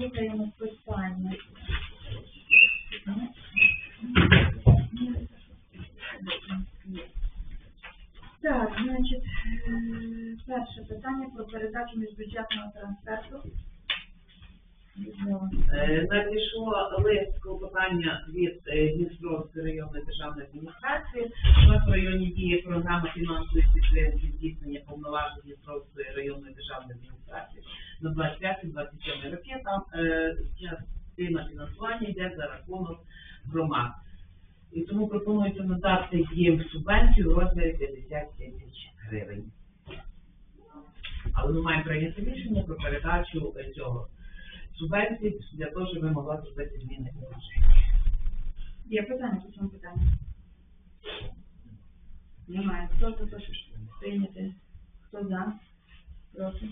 слухаємо питання. Так, значить, е, перше питання про передачу міжбюджетного трансферту. Е, Надійшло лист клопотання від е, Дністровської районної державної адміністрації. У нас в районі діє програма фінансової підтримки здійснення повноважень Дністровської районної державної адміністрації на 25-27 роки. Там е, частина фінансування йде за рахунок громад. І тому пропонується надати їм субвенцію в розмірі 50 тисяч гривень. Але ми маємо прийняти рішення про передачу цього субвенцій для того, щоб ми могли зробити зміни. Є питання тут вам питання. Немає. Хто за те, що прийняти? Хто за? Проти?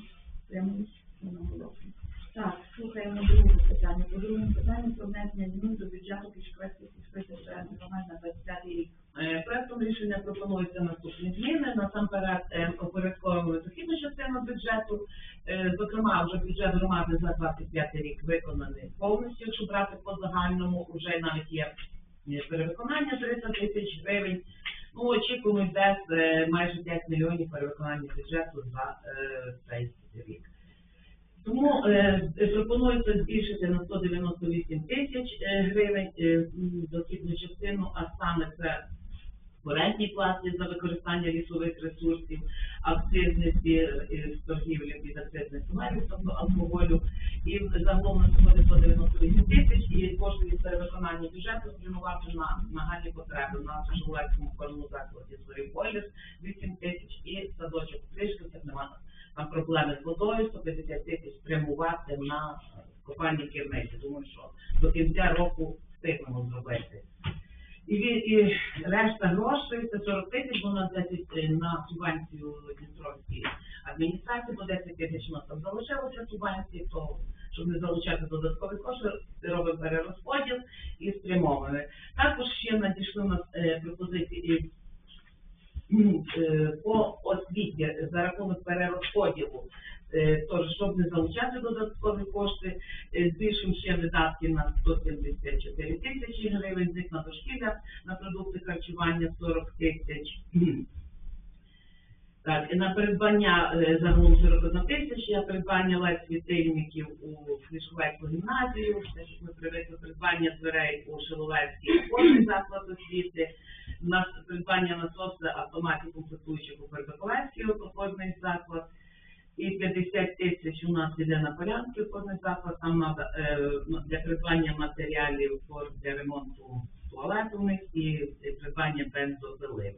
Тримались? Одноголосно. Так, слухаємо друге питання. По другому питанню про внесення змін до бюджету Кишківецької сільської територіальної громади на 25 рік. Е, Проектом рішення пропонуються наступні зміни. Насамперед е, опорядковуємо дохідну частину бюджету. Е, Зокрема, вже бюджет громади за 25 рік виконаний повністю, якщо брати по загальному, вже навіть є перевиконання 300 тисяч гривень. Ну, очікуємо десь майже 5 мільйонів перевиконання бюджету за цей рік. Тому е, пропонується збільшити на 198 тисяч е, гривень е, дохідну частину, а саме це орендні плати за використання лісових ресурсів, акцизний збір з торгівлі від акцизних товарів, тобто алкоголю, і загалом на сьогодні 198 тисяч, і кошти від перевиконання бюджету спрямувати на нагальні потреби. У нас в Жулецькому школьному закладі «Зорі Бойлес» 8 тисяч і садочок Кришківцях немає там проблеми з водою, 150 тисяч спрямувати на копальні керниці. Думаю, що до кінця року встигнемо зробити. І, і решта грошей, це 40 тисяч, нас 10 е, на субвенцію Дністровській адміністрації, бо 10 тисяч у нас там залишилося субвенції, то щоб не залучати додаткові кошти, робимо перерозподіл і спрямовуємо. Також ще надійшли у нас е, пропозиції по освіті за рахунок перерозподілу, е, тож, щоб не залучати додаткові кошти, е, збільшимо ще видатки на 174 тисячі гривень, з них на дошкілля, на продукти харчування 40 тисяч. Так, на придбання е, загалом 41 тисяча, придбання лед світильників у Флішовецьку гімназію, те, що ми привикли придбання дверей у Шиловецький опорний заклад освіти, на придбання насосу автоматів комплектуючих у Пердополецький опорний заклад, і 50 тисяч у нас іде на Полянський опорний заклад, там е, для придбання матеріалів для ремонту туалету у них і придбання бензопили.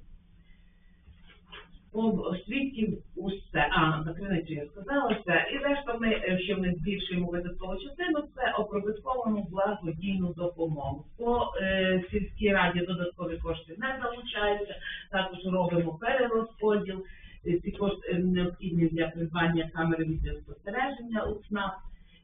По освіті усе, а, за криницю я сказала все. І решта ми, е, що ми збільшуємо видаткову частину, це опробітковуємо благодійну допомогу. По е, сільській раді додаткові кошти не залучаються, також робимо перерозподіл. Е, Ці кошти е, необхідні для придбання камери відеоспостереження у СНАП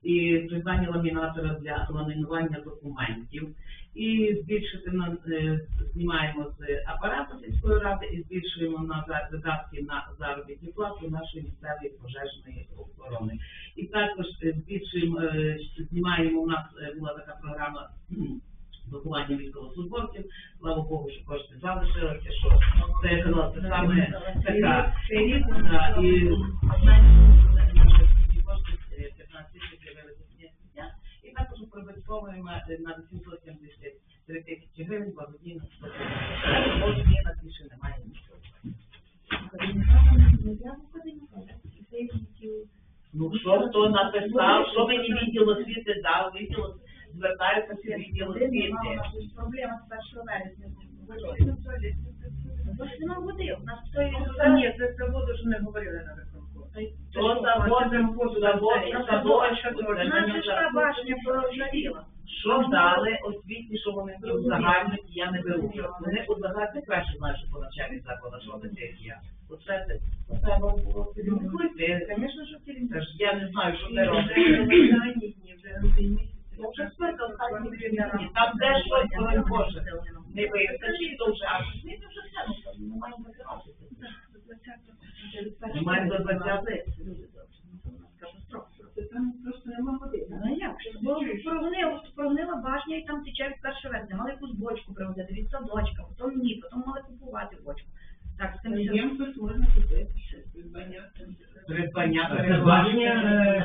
і придбання ламінатора для ламінування документів. І збільшити на е, знімаємо з апарату сільської ради і збільшуємо на видатки на заробітні плати нашої місцевої пожежної охорони. І також е, збільшуємо, е, знімаємо у нас була така програма виховання військовослужбовців. Слава Богу, що кошти залишилися, що це я казала, це саме така да, і кошти е, 15 тисяч з'явилися з дня. І також прибутковуємо е, на 873 тисячі гривень благодійно. Може, ні, на більше немає нічого. Ну, що хто написав, що мені відділ освіти дав, відділ звертається в відділ освіти. Проблема з 1 вересня. Бо ж нема води, у нас стоїть Та ні, це заводу ж не говорили на виконку. То завод, завод, завод, що Наша башня прожаріла. Що дали освітні, що вони тут загальні, я не беру. Вони узагальнять краще знають, що по навчальних закладах, що вони як я. Оце це. Треба було підготуйте. Звісно, що Це ж я не знаю, що це робить. вже вже спитав, останні дві. Там де щось, ой, Боже, не вистачить, то вже, а ж ні, то вже все, ну, що, до 20. Там просто нема води. Ну як? ж? прогнила, прогнила башня і там тече від першого вересня. Мали якусь бочку привозити від садочка, потім ні, потім мали купувати бочку. Так, з тим все. Ємкость можна купити ще придбання. Придбання це башня,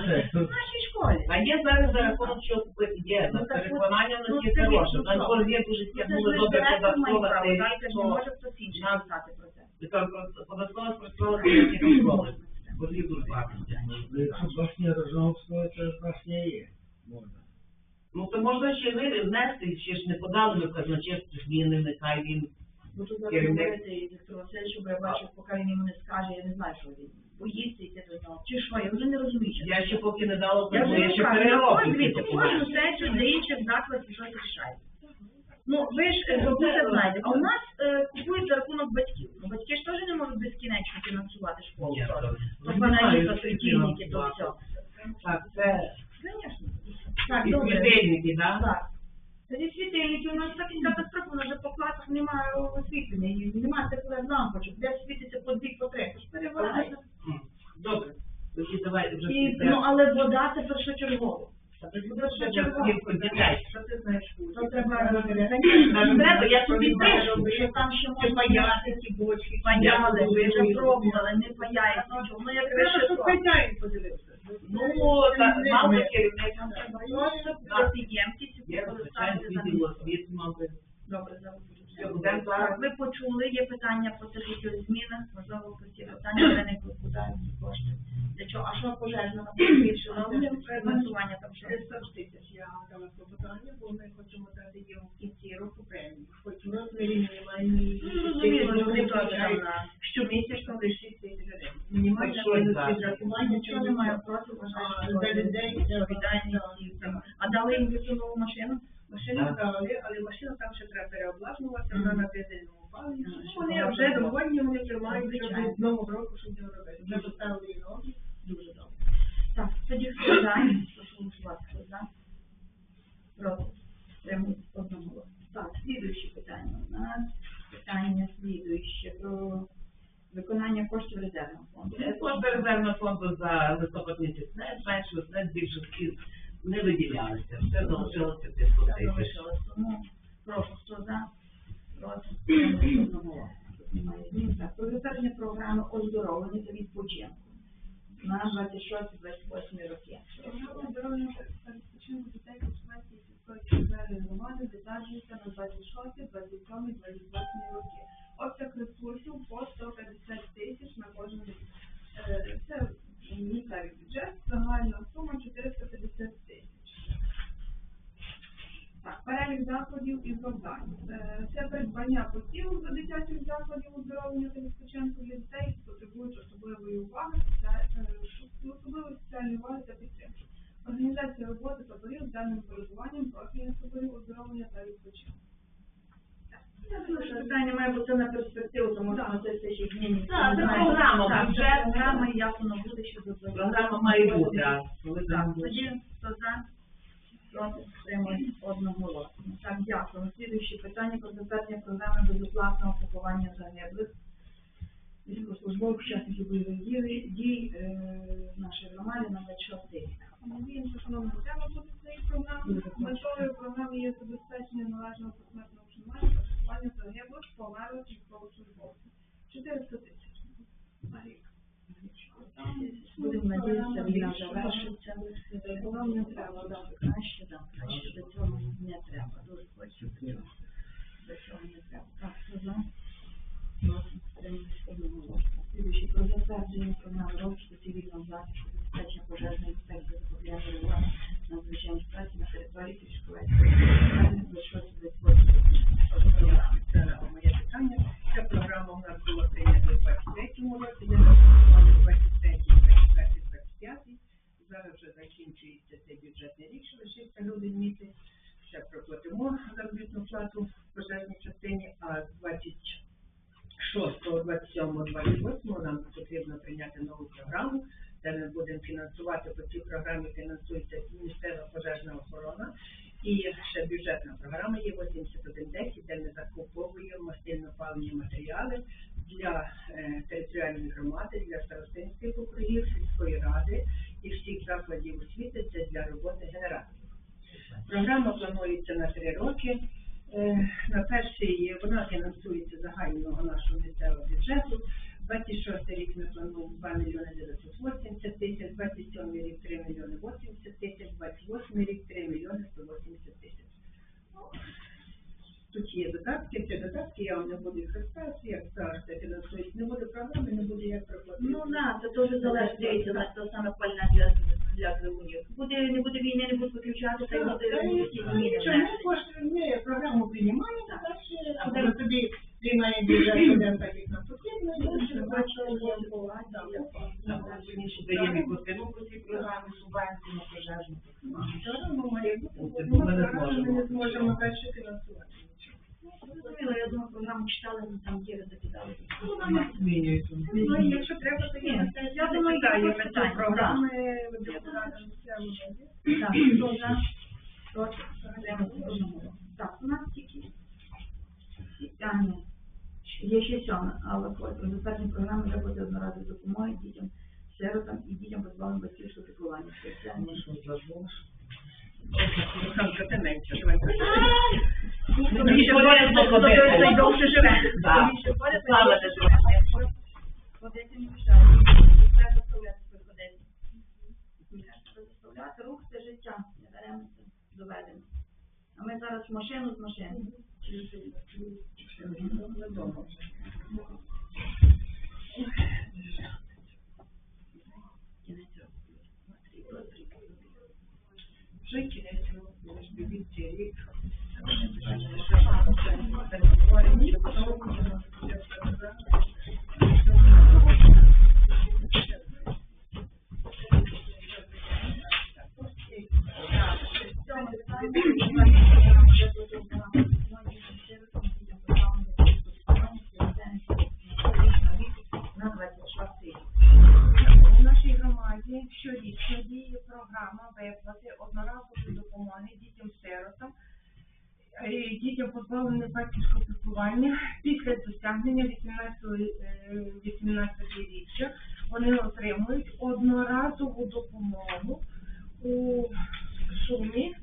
е, це, В нашій школі. А є зараз за рахунок чого купити є. Ну, от, переконання в нас є хороше. На є дуже Це стягнули добре це ж не може хтось інший писати про це. податкова спростила для школи. Боргів дуже багато. ну, якщо башня Рожновського, це башня є. Можна. Ну то можна ще внести, ще ж не подали ми в казначейство зміни, нехай він Бо тут зараз говорити, і Віктор Васильович, бо я бачу, поки він йому не скаже, я не знаю, що він боїться йти до нього. Чи що, я вже не розумію. чесно. Я ще поки не дала, Я тому я ще перероблю. ось дивіться, кожну сесію для інших закладів щось рішає. Ну, ви ж е, знаєте, а у нас е, купують за рахунок батьків. Ну, батьки ж теж не можуть безкінечно фінансувати школу. Ні, То, то- то не панаї, знаю, то чи світильники, то фінансувати. все. Так, це Звісно. Так, і так? Так. Тоді світильники, у нас такі катастрофи, у нас по класах немає освітлення, немає теплих лампочок, де світиться по дві, по три, то ж. Добре. Тоді давайте вже І, ну, але вода це першочергово. Що треба, я собі пишу, що там ще можна паяти ці бочки. паяли, вже пробували, не нічого, ну вище щоб то. хазяїн подивився. Ну, так, мало керівник. Там треба просто купити ємкість Є, звичайно, поставити там. відділ. Добре. Все, будемо зараз. Ви почули, є питання по цих змінах, можливо, по ці питання виникли куди кошти. Для чого? А що збільшила? Фінансування там що? 300 тисяч я дала питання, бо ми хочемо дати їм в кінці року премію. Хоч у нас на рівні немає ні... Ну, зрозуміло, що вони теж там на Щомісячно лише 6 тисяч гривень. Мінімальне що нічого немає проти, вважаю, що людей, відповідальність і. А дали їм цю машину? Машину Так. дали, але машина там ще треба переоблажнувати, вона на дизельному паливі. Ну, що Вони вже було. довольні, вони тримають, щоб з нового року щось не робити. Вже поставили і ноги. Дуже добре. Так, тоді хто за? Прошу голосувати, хто за? Проти? Прямо одного. Так, слідуюче питання у нас. Питання слідуюче про виконання коштів резервного фонду. Кошти резервного фонду за листопад місяць не зменшилось, не збільшилось, не виділялися. Все залишилося 500 Так, тисяч. Тому прошу, хто за? Проти? Одного. Так, про затвердження програми оздоровлення та відпочинку на 26-28 роки. Програма здоров'я та відпочинку дітей Кошманської сільської територіальної громади затверджується на 26, 27, 28 роки. Обсяг ресурсів по 150 тисяч на кожен рік. Е, Це місцевий бюджет, загальна сума 450 тисяч. Так, перелік заходів і завдань. Е, Це придбання посіву до дитячих закладів оздоровлення та відпочинку для дітей, потребують особливої уваги, е, особливої соціальної уваги та підтримки. Організація роботи та борів з даним впорядкуванням профільних особливих оздоровлення та відпочинку. Я думаю, що питання має бути на перспективу, тому що це все ще змінюється. Так, це програма, бюджет. програма, і як воно буде, що тут Програма має бути, а коли тоді хто за, проти, стримують одноголосно. Так, дякую. Слідуюче питання про затвердження програми безоплатного поховання загиблих військовослужбових учасників бойових дій, е, нашої громади на 26 рік. Надіємося, нам не треба цієї програми. Метою програми є забезпечення належного посмертного вшанування та поховання загиблих, померлих військовослужбовців. 400 тисяч на рік. Будемо надіятися, війна завершиться. Нам не треба, да. Краще, да, краще до цього не треба. Дуже хочу до цього. До цього не треба. Так, хто за? Проти, стримують одноголосно. Слідуючи про затвердження програми розвитку цивільного захисту, забезпечення пожежної безпеки та запобігання реагування на на території 6 Це моє питання. Ця програма у нас була прийнята у 23-му році, ми розпочали 23 24 25 Зараз вже закінчується цей бюджетний рік, що лишився грудень місяць. Ще проплатимо заробітну плату в пожежній частині, а 26, 27, 28 нам потрібно прийняти нову програму, де ми будемо фінансувати по цій програмі фінансується місцева пожежна охорона. І ще бюджетна програма є 8110, де ми закуповуємо мастильно-паливні матеріали для е, територіальної громади, для старостинських округів, сільської ради і всіх закладів освіти. Це для роботи генераторів. Програма планується на три роки. Е, На перший вона фінансується загального нашого місцевого бюджету. 26 рік ми плануємо 2 мільйони 980 тисяч, 27 рік 3 мільйони 80 тисяч, 28 рік 3 мільйони 180 тисяч. Ну, Тут є додатки, ці додатки я вам не буду їх розказувати, як завжди фінансують. Не буде програми, не буде як проплатити. Ну да, це теж залежить, дивіться, на те саме пальне для, для двигунів. Буде, не буде війни, не будуть виключати, та й буде зміни нічого, ми кошти, ми програму приймаємо, далі, а тобі приймає бюджет, буде так, як нам потрібно, і Дуже далі бачила, бачимо, є як ситуація. Там раніше даємо і костину по цій програмі, субвенції на пожежну. Програма має бути, Це бо ми ми не програму зможемо. не зможемо далі фінансувати. Зрозуміло, я думаю, програму читали, ну там є закидали. Не. Ну, якщо треба, то є. я думаю, Читаємо є питання, програми, депутати місцевої ради. Так, хто за? Проти? Так, у нас тільки питання. Є ще сьоме, але ось про забезпечення програми виплати одноразової допомоги дітям, сиротам і дітям позбавленим батьківського піклування. Спеціальні. Ну, що. Ну, довше живе. Да. Більше корисно, Слава живе. Ходити не. Треба заставляти ходити. Треба заставляти рух це життя. Не беремо це доведено. А ми зараз машину з машини. Вже кінець року, дивіться рік. На програма виплати одноразової допомоги дітям-сиротам, е, дітям позбавлених батьківського піклування після досягнення 18 річчя. Вони отримують одноразову допомогу у сумі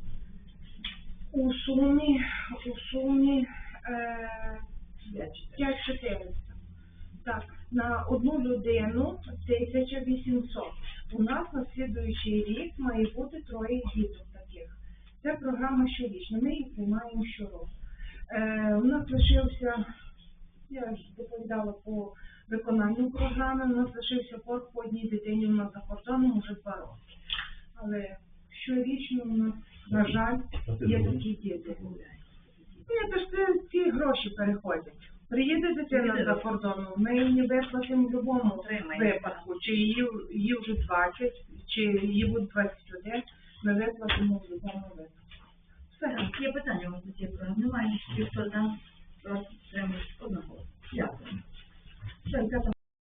у сумі у сумі е, 5400. Так, на одну людину 1800. Слідуючий рік має бути троє діток таких. Це програма щорічна, ми її приймаємо щороку. Е, у нас лишився, я ж доповідала по виконанню програми, у нас лишився борг по одній дитині у нас за кордоном уже два роки. Але щорічно у нас, на жаль, є такі діти. Ні, то ж це ці гроші переходять. Приїде дитина за кордону, ми її виплатимо в будь-якому випадку. Чи її, її вже 20, чи її буде 21, ми виплатимо в будь-якому випадку. Є питання у вас є про немає, хто там про це одного. Дякую.